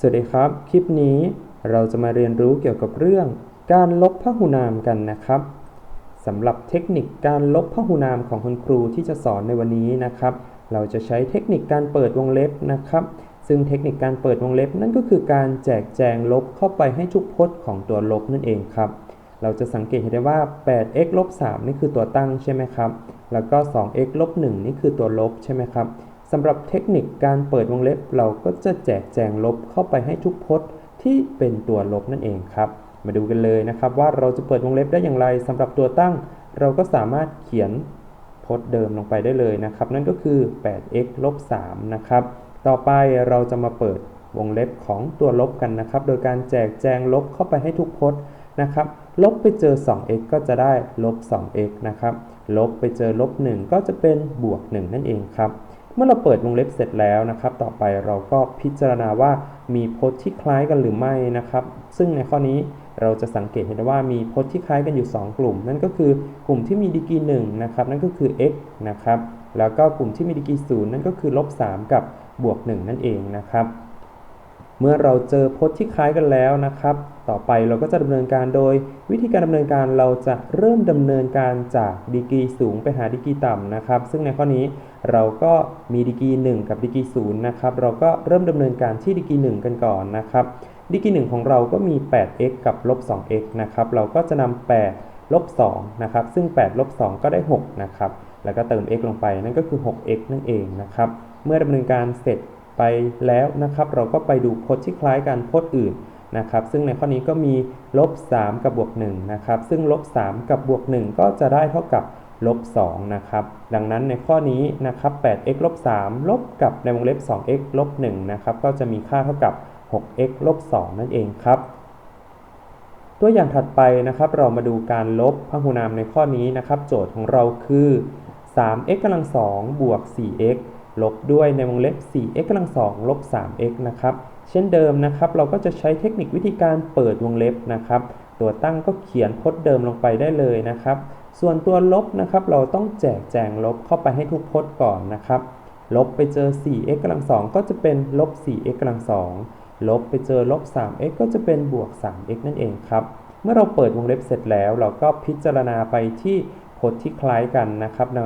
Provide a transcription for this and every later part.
สวัสดีครับ คลิปนี้เราจะมาเรียนรู้เกี่ยวกับเรื่อง การลบพหุนามกันนะครับสำหรับเทคนิคการลบพหุนามของคุณครูที่จะสอนในวันนี้นะครับ เราจะใช้เทคนิคการเปิดวงเล็บนะครับ ซึ่งเทคนิคการเปิดวงเล็บนั่นก็คือการแจกแจงลบเข้าไปให้ทุกพจน์ของตัวลบนั่นเองครับเราจะสังเกตเห็นได้ว่า 8x ลบ3นี่คือตัวตั้งใช่ไหมครับ แล้วก็ 2x ลบ1นี่คือตัวลบใช่ไหมครับ สำหรับเทคนิคการเปิดวงเล็บ เราก็จะแจกแจงลบเข้าไปให้ทุกพจน์ที่เป็นตัวลบนั่นเองครับ มาดูกันเลยนะครับว่าเราจะเปิดวงเล็บได้อย่างไรสำหรับตัวตั้ง เราก็สามารถเขียนพจน์เดิมลงไปได้เลยนะครับ นั่นก็คือ 8x ลบ3นะครับ ต่อไปเราจะมาเปิดวงเล็บของตัวลบกันนะครับ โดยการแจกแจงลบเข้าไปให้ทุกพจน์นะครับ ลบไปเจอ 2x ก็จะได้ลบ 2x นะครับ ลบไปเจอลบ 1 ก็จะเป็นบวก 1 นั่นเองครับ มื่อเราเปิดวงเล็บเสร็จแล้วนะครับ ต่อไปเราก็พิจารณาว่ามีพจน์ที่คล้ายกันหรือไม่นะครับ ซึ่งในข้อนี้เราจะสังเกตเห็นว่ามีพจน์ที่คล้ายกันอยู่ 2 กลุ่ม นั่นก็คือกลุ่มที่มีดีกรี1นะครับ นั่นก็คือ x นะครับ แล้วก็กลุ่มที่มีดีกรี0นั่นก็คือลบ3กับบวก 1 นั่นเองนะครับ เมื่อเราเจอพจน์ที่คล้ายกันแล้วนะครับ ต่อไปเราก็จะดำเนินการโดย วิธีการดำเนินการเราจะเริ่มดำเนินการจากดีกรีสูงไปหาดีกรีต่ำนะครับ ซึ่งในข้อนี้เราก็มีดีกรี1 กับดีกรี0นะครับ เราก็เริ่มดำเนินการที่ดีกรี1กันก่อนนะครับ ดีกรี1ของเราก็มี 8x กับลบ 2x นะครับ เราก็จะนำ8ลบ 2 นะครับ ซึ่ง 8 ลบ 2 ก็ได้ 6 นะครับ แล้วก็เติม x ลงไปนั่นก็คือ 6x นั่นเองนะครับ เมื่อดำเนินการเสร็จ ไปแล้วนะครับ เราก็ไปดูพจน์ที่คล้ายกันพจน์อื่นนะครับ ซึ่งในข้อนี้ก็มีลบ3กับบวก1นะครับ ซึ่งลบ3กับบวก1ก็จะได้เท่ากับลบ2นะครับ ดังนั้นในข้อนี้นะครับ 8x ลบ3ลบกับในวงเล็บ 2x ลบ1นะครับ ก็จะมีค่าเท่ากับ 6x ลบ2นั่นเองครับ ตัวอย่างถัดไปนะครับ เรามาดูการลบพหุนามในข้อนี้นะครับ โจทย์ของเราคือ 3x กำลัง2บวก 4x ลบด้วยในวงเล็บ 4x กำลัง2ลบ 3x นะครับ เช่นเดิมนะครับ เราก็จะใช้เทคนิควิธีการเปิดวงเล็บนะครับ ตัวตั้งก็เขียนพจน์เดิมลงไปได้เลยนะครับ ส่วนตัวลบนะครับ เราต้องแจกแจงลบเข้าไปให้ทุกพจน์ก่อนนะครับ ลบไปเจอ 4x กำลัง2ก็จะเป็นลบ 4x กำลัง2ลบไปเจอลบ 3x ก็จะเป็นบวก 3x นั่นเองครับ เมื่อเราเปิดวงเล็บเสร็จแล้ว เราก็พิจารณาไปที่พจน์ที่คล้ายกันนะครับใน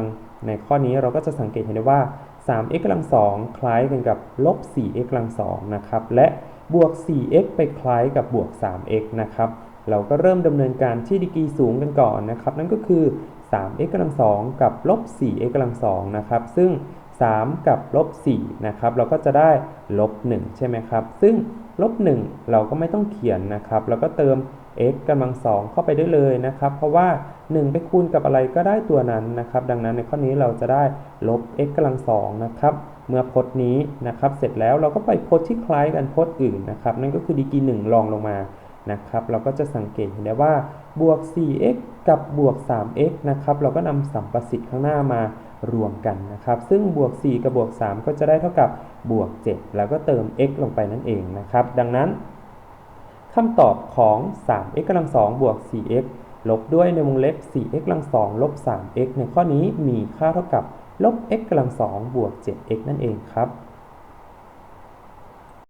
ในข้อนี้เราก็จะสังเกตเห็นได้ว่า 3x กำลังสองคล้ายกันกับลบ 4x กำลังสองนะครับและบวก 4x ไปคล้ายกับบวก 3x นะครับเราก็เริ่มดำเนินการที่ดีกรีสูงกันก่อนนะครับนั่นก็คือ 3x กำลัง2กับลบ 4x กำลัง2นะครับซึ่ง 3 กับลบ4นะครับเราก็จะได้ลบ1ใช่ไหมครับซึ่ง ลบ1เราก็ไม่ต้องเขียนนะครับเราก็เติม x กำลัง2เข้าไปได้เลยนะครับ เพราะว่า 1 ไปคูณกับอะไรก็ได้ตัวนั้นนะครับ ดังนั้นในข้อนี้เราจะได้ลบ x กำลัง2นะครับ เมื่อพจน์นี้นะครับ เสร็จแล้วเราก็ไปพจน์ที่คล้ายกันพจน์อื่นนะครับ นั่นก็คือดีกรี1รองลงมานะครับ เราก็จะสังเกตเห็นได้ว่าบวก 4x กับบวก 3x นะครับ เราก็นำสัมประสิทธิ์ข้างหน้ามา รวมกันนะครับ ซึ่งบวก 4 กับบวก 3 ก็จะได้เท่ากับบวก 7 แล้วก็เติม x ลงไปนั่นเองนะครับ ดังนั้นคำตอบของ 3x กำลัง2บวก 4x ลบด้วยในวงเล็บ 4x กำลัง2ลบ 3x ในข้อนี้มีค่าเท่ากับลบ x กำลัง2บวก 7x นั่นเองครับ